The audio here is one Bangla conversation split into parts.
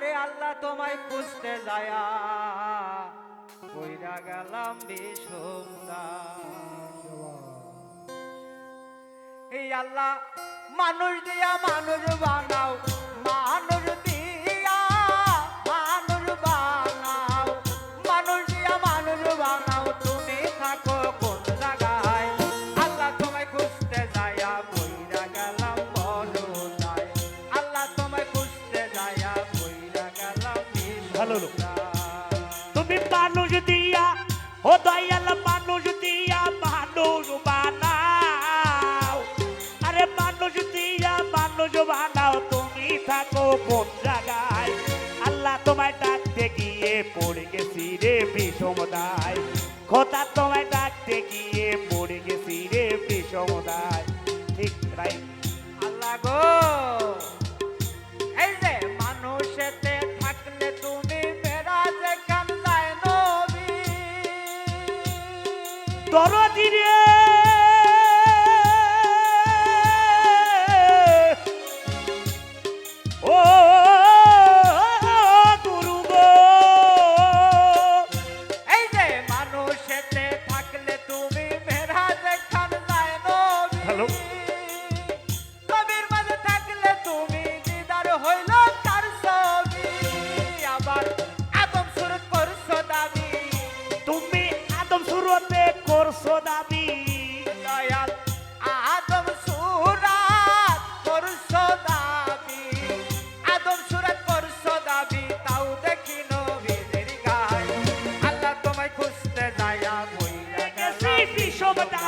আরে আল্লাহ তোমায় খুঁজতে যায়া। কইরা গেলাম এই আল্লাহ মানুষ দিয়া মানুষ বানাও। ভালো তুমি মানুষ দিয়া, ও দয়াল মানুষ দিয়া মানুষ বানাও। আরে মানুষ দিয়া মানুষ বানাও, তুমি থাকো কোন জায়গায়। আল্লাহ তোমায় ডাকতে গিয়ে পড়ে গেছি রে বিষম দায় খোদা তোমায় দরদিরে করছ দাবি দয়াল আদম সুরাত করছ দাবি আদম সুরাত করছ দাবি তাও দেখি নবীদের গায়। আল্লাহ তোমায় খুঁজতে যায় মহিলা গেছি বিষবদা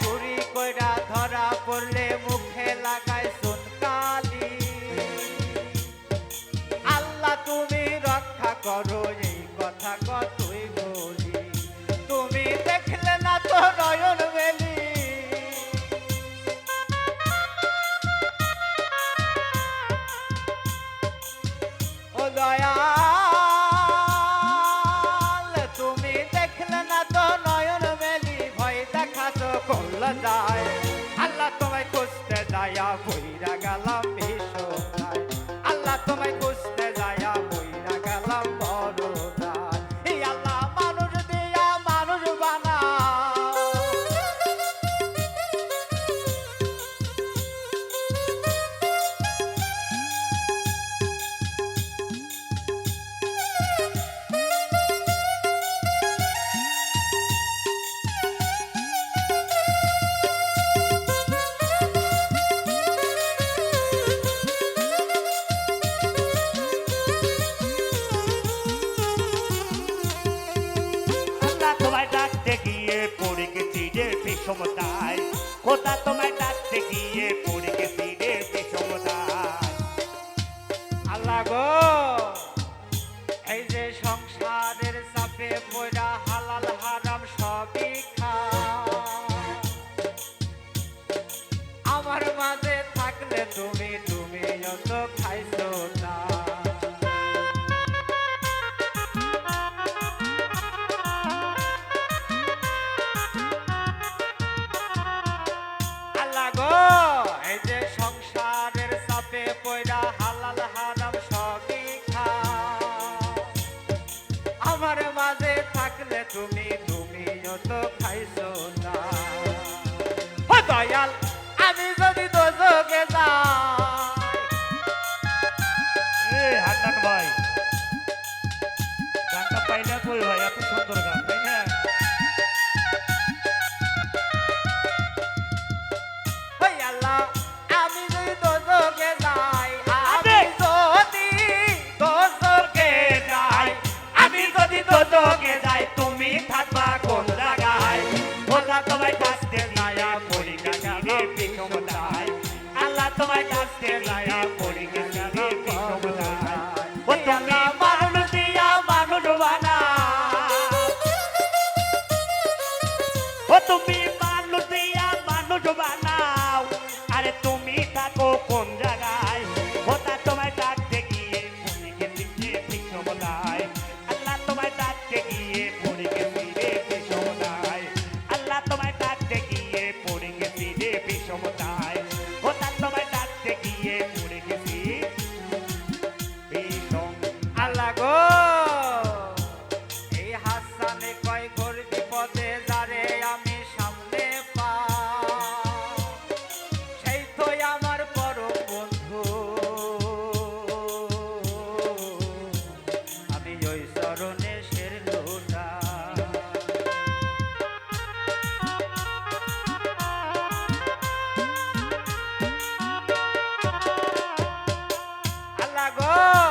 চুরি কইরা ধরা পড়লে মুখে লাগায় সুনকালি। আল্লাহ তুমি রক্ষা করো এই কথা কত তুমি তুমি অত tu mi pa গো। এই হাসানে কয় ঘোর বিপদে যারে আমি সামনে পা। সেই তো আমার পরম বন্ধু। আমি ওই চরণে go!